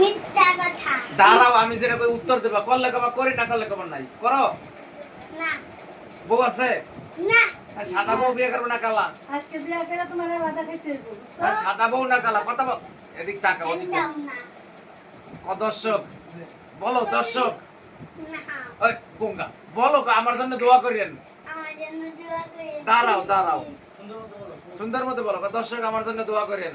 মিথ্যা কথা। দাঁড়াও আমি যেটা কই উত্তর দেবা। করলে কবা করি না করলে কবা নাই। করো। না। বউ আছে? না। আর সাদা বউ বিয়ে করবে না কালা? আজকে বিয়া করে তোমার আলাদা খাইতে আর সাদা বউ না কালা? কথা বল। এদিক টাকা ওদিক দর্শক বলো দর্শক। না। ওই গঙ্গা। বলো আমার জন্য দোয়া করিয়েন। আমার জন্য দোয়া করে দাঁড়াও দাঁড়াও। সুন্দর মতো বলো দর্শক আমার জন্য দোয়া করেন।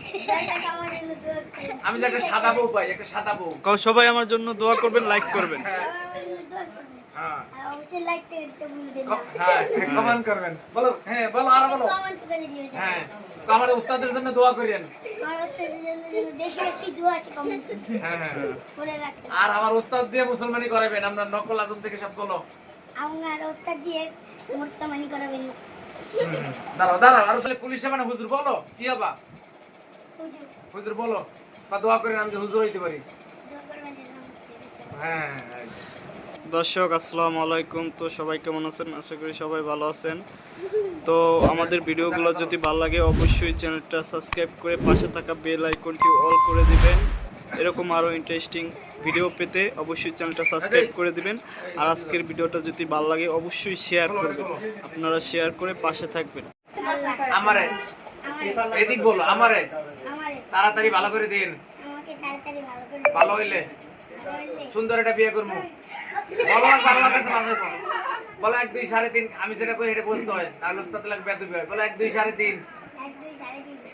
আমি যে একটা সাদা বউ পাই একটা সাদা বউ। সবাই আমার জন্য দোয়া করবেন লাইক করবেন। হ্যাঁ। আর অবশ্যই লাইক করতে ভুলবেন না ক- হ্যাঁ কমেন্ট করবেন। বলো হ্যাঁ বলো আর বলো। কমেন্ট করে দিবেন হ্যাঁ আমার উস্তাদের জন্য দোয়া করিয়েন আমার ওস্তাদের জন্য যেন বেশি বেশি দোয়া আসে কমেন্ট হ্যাঁ হ্যাঁ। করে রাখেন আর আমার উস্তাদ দিয়ে মুসলমানি করাবেন আমরা নকল আজম থেকে সব বলো। আমার ওস্তাদ দিয়ে মুসলমানি করাবেন দাঁড়াও দাঁড়াও আর তাহলে পুলিশে মানে হুজুর বলো কি হবা? হুজুর। হুজুর বলো বা দোয়া করেন আমি হুজুর হইতে পারি। দোয়া করবেন যেন মুক্তি হ্যাঁ। দর্শক আসসালামু আলাইকুম। তো সবাই কেমন আছেন? আশা করি সবাই ভালো আছেন। তো আমাদের ভিডিওগুলো যদি ভালো লাগে অবশ্যই চ্যানেলটা সাবস্ক্রাইব করে পাশে থাকা বেল আইকনটি অল করে দিবেন। এরকম আরও ইন্টারেস্টিং ভিডিও পেতে অবশ্যই চ্যানেলটা সাবস্ক্রাইব করে দিবেন। আর আজকের ভিডিওটা যদি ভালো লাগে অবশ্যই শেয়ার করবেন। আপনারা শেয়ার করে পাশে থাকবেন। আমারে এদিক বলো আমারে। আমার। তাড়াতাড়ি ভালো করে দিন। ভালো হইলে। সুন্দর একটা বিয়ে করব। বলো কাছে বলো। এক দুই সাড়ে তিন। আমি যেটা কই এটা বলতে হয়। তাহলে উস্তাদ লাগবে বেদবি হয় বলো এক দুই সাড়ে তিন। দুই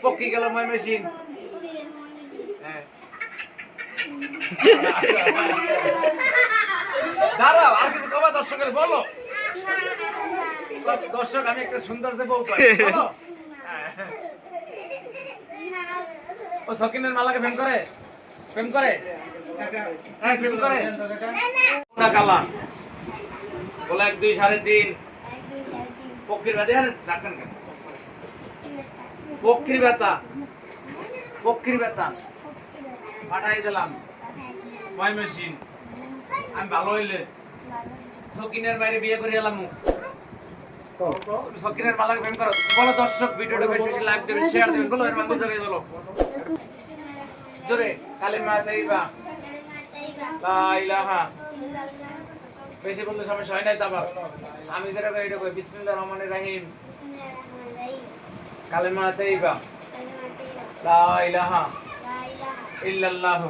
পক্ষী গেল ময় মেশিন। হ্যাঁ। দাঁড়াও, আর কিছু কবা দর্শকের, বলো। দর্শক, আমি একটা সুন্দর যে বউ। ও সকিনের মালাকে প্রেম করে? প্রেম করে? হ্যাঁ বলে এক, দুই, সাড়ে তিন। পক্ষীর হ্যাঁ পক্ষীর ব্যথা। পক্ষীর ব্যথা। পাঠাই দিলাম। আমি ভালো হইলে সকিনের বাইরে বিয়ে করে এলাম। সকিনের মালাকে প্রেম করো। বলো দর্শক, ভিডিওটা বেশি বেশি লাইক দেবেন শেয়ার দেবেন, বলো এর মাঝে জায়গায় বলো জোরে, কালিমা তাইবা। বেশি বললে সমস্যা হয় নাই তাবার আমি যেটা এটা কই বিসমিল্লাহির রহমানির রহিম। কালিমা তাইবা। লা ইল্লাল্লাহ।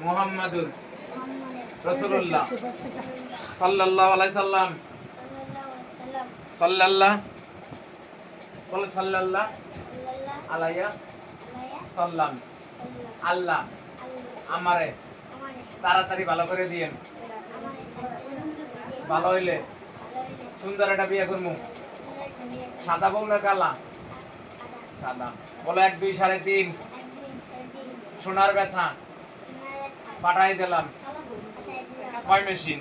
মুহাম্মাদুর রাসূলুল্লাহ। সাল্লাল্লাহু আলাইহি সাল্লাম। সাল্লাল্লাহ বলে সাল্লাল্লাহ। আলাইয়া। সাল্লাম। আল্লাহ। আমারে। তাড়াতাড়ি ভালো করে দিয়েন। ভালো হইলে সুন্দর একটা বিয়ে করব সাদা বউ না কালা? সাদা। বলো এক দুই সাড়ে তিন। সোনার ব্যথা। পাঠাই দিলাম। কয় মেশিন?